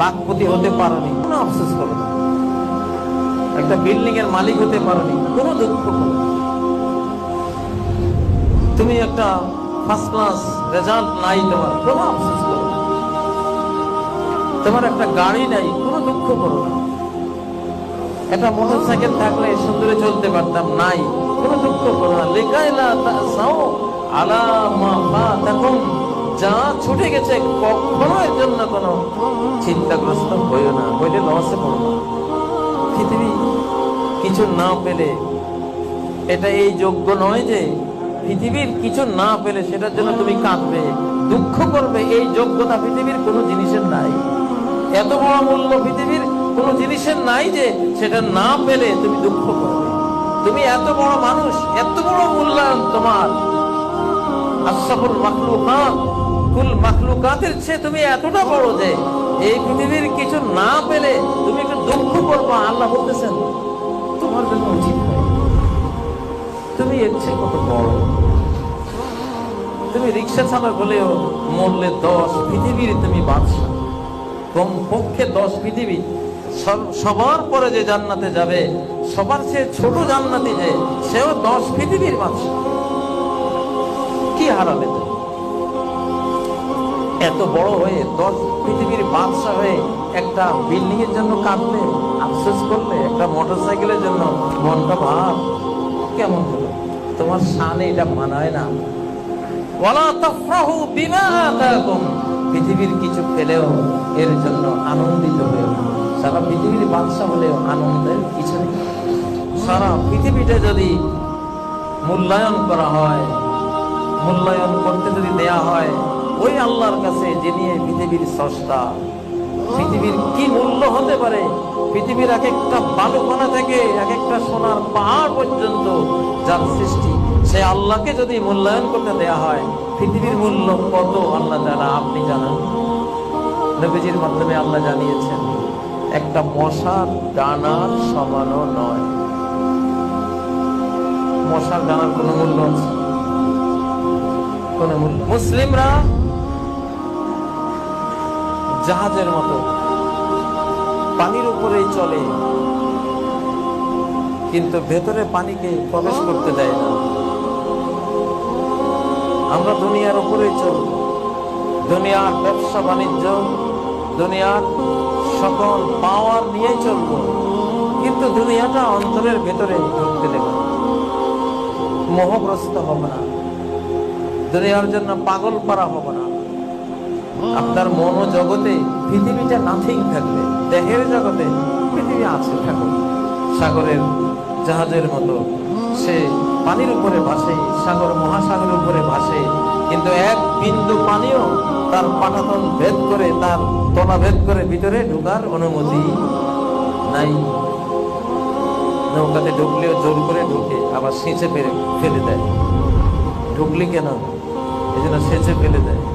লাখপতি হতে পারোনি, কোনো আফসোস করো না। একটা বিল্ডিং এর মালিক হতে পারোনি, কোনো দুঃখ করো তুমি একটা ফার্স্ট ক্লাস রেজাল্ট নাই তোমার, কোনো আফসোস করো না। তোমার একটা গাড়ি নাই, কোনো দুঃখ করো না। একটা মোটর সাইকেল থাকলে সুন্দরে চলতে পারতাম, নাই, কোনো দুঃখ করো না। লেখাইলা তাসাও আলা মা যা ছুটে গেছে কখনো এর জন্য কোনো চিন্তাগ্রস্ত হইও না, হইলে লসে পড়ো পৃথিবী কিছু না পেলে, এটা এই যোগ্য নয় যে পৃথিবীর কিছু না পেলে সেটার জন্য তুমি কাঁদবে, দুঃখ করবে, এই যোগ্যতা পৃথিবীর কোনো জিনিসের নাই। এত বড় মূল্য পৃথিবীর কোনো জিনিসের নাই যে সেটা না পেলে তুমি দুঃখ করবে। তুমি এত বড় মানুষ, এত বড় মূল্যায়ন তোমার তুমি রিক্সা চালক হলেও মরলে দশ পৃথিবীর তুমি বাদশা কম পক্ষে দশ পৃথিবী। সব- সবার পরে যে জান্নাতে যাবে, সবার চেয়ে ছোট জান্নাতি যে, সেও দশ পৃথিবীর বাদশা কি হারালে এত বড় হয়ে দশ পৃথিবীর বাদশা হয়ে একটা বিল্ডিং এর জন্য কাঁদলে, আফসোস করলে, একটা মোটর সাইকেলের জন্য মনটা ভাব, কেমন হলো? তোমার সানে এটা মানায় না। পৃথিবীর কিছু পেলেও এর জন্য আনন্দিত হয়ে সারা পৃথিবীর বাদশা হলেও আনন্দের কিছু নেই। সারা পৃথিবীটা যদি মূল্যায়ন করা হয় মূল্যায়ন করতে যদি দেয়া হয়, ওই আল্লাহর কাছে যিনি পৃথিবীর স্রষ্টা, পৃথিবীর কি মূল্য হতে পারে? পৃথিবীর এক একটা বালুকণা থেকে এক একটা সোনার পাহাড় পর্যন্ত যার সৃষ্টি, সে আল্লাহকে যদি মূল্যায়ন করতে দেয়া হয়, পৃথিবীর মূল্য কত আল্লাহ তারা আপনি জানান? নবীজির মাধ্যমে আল্লাহ জানিয়েছেন, একটা মশার ডানার সমানও নয়। মশার ডানার কোনো মূল্য আছে? কোনো মূল্য। মুসলিমরা জাহাজের মতো পানির উপরেই চলে, কিন্তু ভেতরে পানিকে প্রবেশ করতে দেয় না। আমরা দুনিয়ার উপরেই চলব। দুনিয়ার ব্যবসা, বাণিজ্য, দুনিয়ার সকল পাওয়ার নিয়ে চলব। কিন্তু দুনিয়াটা অন্তরের ভেতরে ঢুকতে দেব মোহগ্রস্ত হব না। দুনিয়ার জন্য পাগল পারা হব না। আপনার মন জগতে পৃথিবীটা নাথিং থাকবে। দেহের জগতে পৃথিবী আছে থাকুক। সাগরের জাহাজের মতো। সে পানির উপরে ভাসে, সাগর মহাসাগরের উপরে ভাসে। কিন্তু এক বিন্দু পানিও তার পাটাতন ভেদ করে, তার তলা ভেদ করে ভিতরে ঢুকার অনুমতি নাই। নৌকাতে ঢুকলেও জোর করে ঢুকে, আবার সিঁচে ফেলে দেয়। ঢুকলি কেন? এই জন্য সেচে ফেলে দেয়।